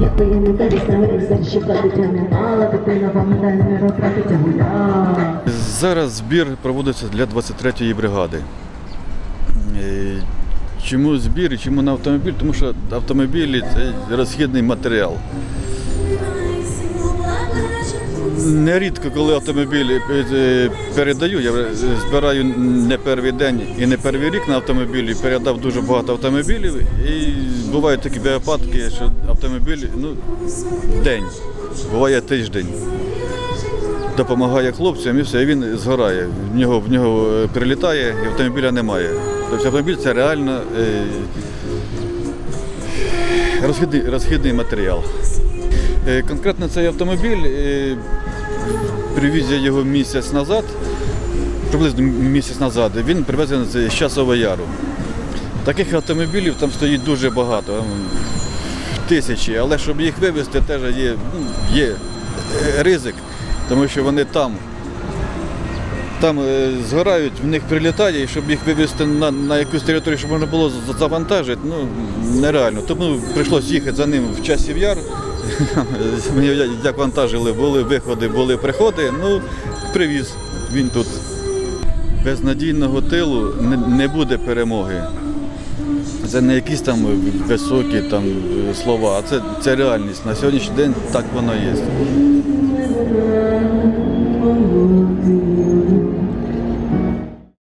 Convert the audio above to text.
як ти не переставишся, що платить мала, дитина вам не розтратиться гуля. Зараз збір проводиться для 23-ї бригади. Е, Чому збір і чому на автомобіль? Тому що автомобілі це розхідний матеріал. Нерідко, коли автомобілі е, передаю, я е, збираю не перший день і не перший рік на автомобілі, передав дуже багато автомобілів. І бувають такі випадки, що автомобіль ну, день, буває тиждень допомагає хлопцям і все, і він згорає. В нього, в нього е, прилітає і автомобіля немає. Тобто автомобіль це реально е, розхідний, розхідний матеріал. Е, конкретно цей автомобіль е, привіз я його місяць назад, приблизно місяць назад, він привезений з Часового Яру. Таких автомобілів там стоїть дуже багато, тисячі, але щоб їх вивезти, теж є, ну, є е, ризик, тому що вони там. Там е, згорають, в них прилітає, і щоб їх вивезти на, на якусь територію, щоб можна було завантажити, ну нереально. Тому прийшлося їхати за ним в часів яр. Як вантажили, були виходи, були приходи. Ну, привіз. Він тут. Без надійного тилу не, не буде перемоги. Це не якісь там високі там е, слова, а це, це реальність. На сьогоднішній день так воно є.